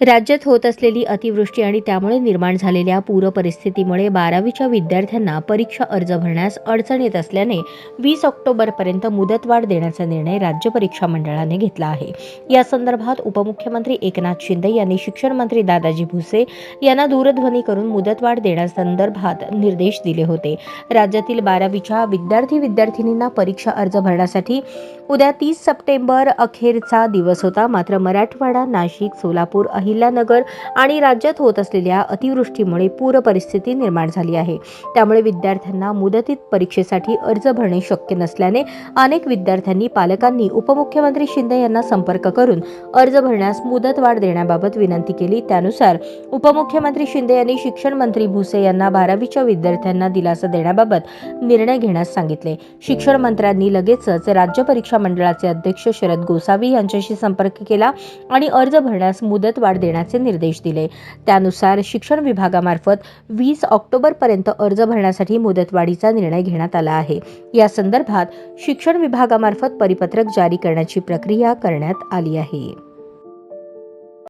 राज्यात होत असलेली अतिवृष्टी आणि त्यामुळे निर्माण झालेल्या पूर परिस्थितीमुळे बारावीच्या विद्यार्थ्यांना परीक्षा अर्ज भरण्यास अडचण येत असल्याने वीस ऑक्टोबरपर्यंत मुदतवाढ देण्याचा निर्णय राज्य परीक्षा मंडळाने घेतला आहे. या संदर्भात उपमुख्यमंत्री एकनाथ शिंदे यांनी शिक्षण मंत्री दादाजी भुसे यांना दूरध्वनी करून मुदतवाढ देण्यासंदर्भात निर्देश दिले होते. राज्यातील बारावीच्या विद्यार्थी विद्यार्थिनींना परीक्षा अर्ज भरण्यासाठी उद्या तीस सप्टेंबर अखेरचा दिवस होता. मात्र मराठवाडा नाशिक सोलापूर अहिल्यानगर आणि राज्यात होत असलेल्या अतिवृष्टीमुळे पूर परिस्थिती निर्माण झाली आहे. त्यामुळे विद्यार्थ्यांना मुदतीत परीक्षेसाठी अर्ज भरणे शक्य नसल्याने अनेक विद्यार्थ्यांनी पालकांनी उपमुख्यमंत्री शिंदे यांना संपर्क करून अर्ज भरण्यास मुदतवाढ देण्याबाबत विनंती केली. त्यानुसार उपमुख्यमंत्री शिंदे यांनी शिक्षण मंत्री भुसे यांना बारावीच्या विद्यार्थ्यांना दिलासा देण्याबाबत निर्णय घेण्यास सांगितले. शिक्षण मंत्र्यांनी लगेचच राज्य परीक्षा मंडळाचे अध्यक्ष शरद गोसावी यांच्याशी संपर्क केला आणि अर्ज भरण्यास मुदतवाढ देण्याचे निर्देश दिले. त्यानुसार शिक्षण विभागामार्फत वीस ऑक्टोबरपर्यंत अर्ज भरण्यासाठी मुदतवाढीचा निर्णय घेण्यात आला आहे. या संदर्भात शिक्षण विभागामार्फत परिपत्रक जारी करण्याची प्रक्रिया करण्यात आली आहे.